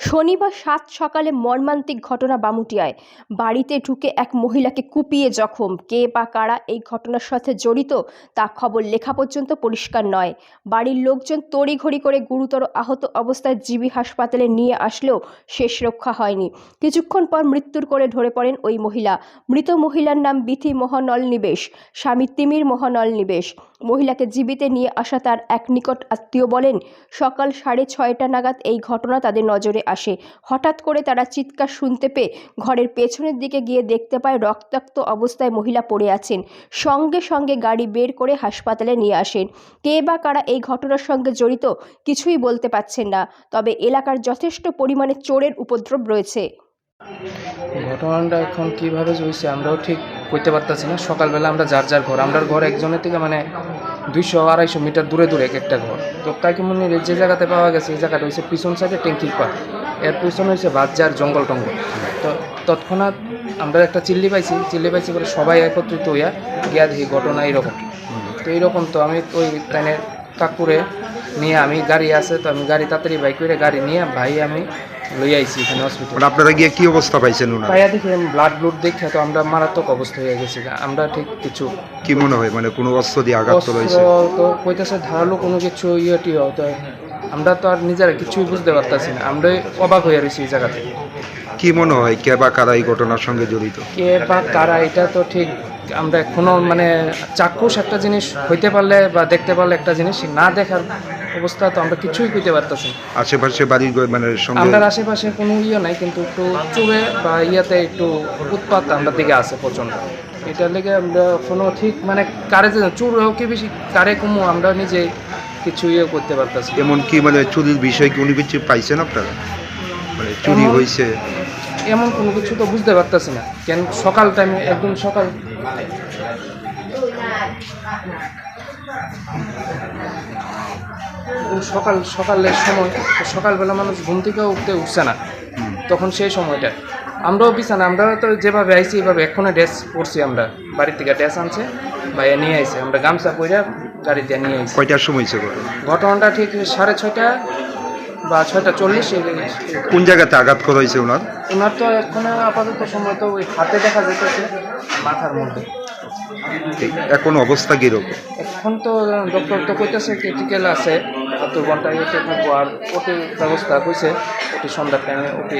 শনিবার সাত সকালে মর্মান্তিক ঘটনা বামুটিয়ায়। বাড়িতে ঢুকে এক মহিলাকে কুপিয়ে জখম। কে বা কারা এই ঘটনার সাথে জড়িত, তা খবর লেখা পর্যন্ত পরিষ্কার নয়। বাড়ির লোকজন তড়িঘড়ি করে গুরুতর আহত অবস্থায় জিবি হাসপাতালে নিয়ে আসলেও শেষ রক্ষা হয়নি। কিছুক্ষণ পর মৃত্যুর করে ধরে পড়েন ওই মহিলা। মৃত মহিলার নাম বিথি মহানল নিবেশ, স্বামী তিমির মহানল নিবেশ। মহিলাকে জীবিতে নিয়ে আসা তার এক নিকট আত্মীয় বলেন, সকাল সাড়ে ছয়টা নাগাদ এই ঘটনা তাদের নজরে আসে। হঠাৎ করে তারা চিৎকার শুনতে পেয়ে ঘরের পেছনের দিকে গিয়ে দেখতে পায় রক্তাক্ত অবস্থায় মহিলা পড়ে আছেন। সঙ্গে সঙ্গে গাড়ি বের করে হাসপাতালে নিয়ে আসেন। কে বা কারা এই ঘটনার সঙ্গে জড়িত কিছুই বলতে পারছেন না, তবে এলাকার যথেষ্ট পরিমাণে চোরের উপদ্রব রয়েছে। ঘটনাটা এখন কীভাবে হয়েছে আমরাও ঠিক কইতে পারতেছি না। সকালবেলা আমরা যার যার ঘর আমরা ঘর একজনের থেকে মানে দুইশো আড়াইশো মিটার দূরে দূরে এক একটা ঘর। তো তাকে মনে যে জায়গাতে পাওয়া গেছে, এই জায়গাটা হচ্ছে পিছন সাইডে ট্যাঙ্কির পার এর পিছনে হচ্ছে বাজার জঙ্গল টঙ্গল তো তৎক্ষণাৎ আমরা একটা চিল্লি পাইছি চিল্লি পাইছি বলে সবাই একত্রিত হইয়া গিয়া দেখি ঘটনা এইরকম। তো এইরকম তো আমি ওই তাইনের কাকুরে নিয়ে আমি গাড়ি আছে তো আমি গাড়ি তাড়াতাড়ি বাইক করে গাড়ি নিয়ে ভাই আমি লই আইছি এখানে হসপিটাল মানে আপনারা গিয়ে কি অবস্থা পাইছেন ওনার পাইয়া দেখি ব্লাড ব্লুড দেখে তো আমরা মারাত্মক অবস্থা হয়ে গেছি। আমরা ঠিক কিছু কি মনে হয়? মানে কোনো অস্ত্র দিয়ে আঘাত তো রয়েছে তো কইতেছে ধারালো কোনো কিছু ইয়ে টিয়ে তো আমরা তো আর নিজেরা কিছুই বুঝতে পারতাছি না। আমরাই অবাক হয়ে রয়েছি এই জায়গাতে কি মনে হয় কে বা কারা এই ঘটনার সঙ্গে জড়িত? কে বা কারা এটা তো ঠিক আমরা এখনও মানে চাক্ষুষ একটা জিনিস হইতে পারলে বা দেখতে পারলে একটা জিনিস না দেখার অবস্থা তো আমরা কিছুই কইতে পারতাছি না। আশেপাশে বাড়ির গ- মানে সঙ্গে আমরা আশেপাশে কোনো ইয়ে নাই কিন্তু একটু চুরে বা ইয়াতে একটু উৎপাত আমরা দিকে আছে প্রচণ্ড। এটার লেগে আমরা কোনো ঠিক মানে কারে যে চুর হোক কি বেশি কারে কমু আমরা নিজে কিছু ইয়ে করতে পারতাছি। এমন কি মানে চুরির বিষয় কি উনি কিছু পাইছেন আপনারা? মানে চুরি এমন- হয়েছে এমন কোনো কিছু তো বুঝতে পারতাছি না। কেন সকাল টাইমে একদম সকাল সকাল সকালের সময় সকালবেলা মানুষ ঘুম থেকে উঠতে উঠছে না। তখন সেই সময়টা। আমরাও বিছানা আমরা তো যেভাবে আইছি এভাবে এখনও ড্রেস পরছি আমরা। বাড়ির থেকে ড্রেস আনছে ভাইয়া নিয়ে আইছে। আমরা গামছা পইরা গাড়িতে নিয়ে কয়টার সময় হয়েছে ঘটনা? ঘটনাটা ঠিক সাড়ে ছয়টা বা ছয়টা চল্লিশ কোন জায়গাতে আঘাত করা হয়েছে ওনার? ওনার তো এখন আপাতত সময় তো ওই হাতে দেখা যেতেছে মাথার মধ্যে। এখন অবস্থা কীরকম? এখন তো ডক্টর তো কইতেছে ক্রিটিক্যাল আছে এত ঘণ্টা ইয়েতে থাকব আর ওটির ব্যবস্থা কইছে ওটি সন্ধ্যার টাইমে ওটি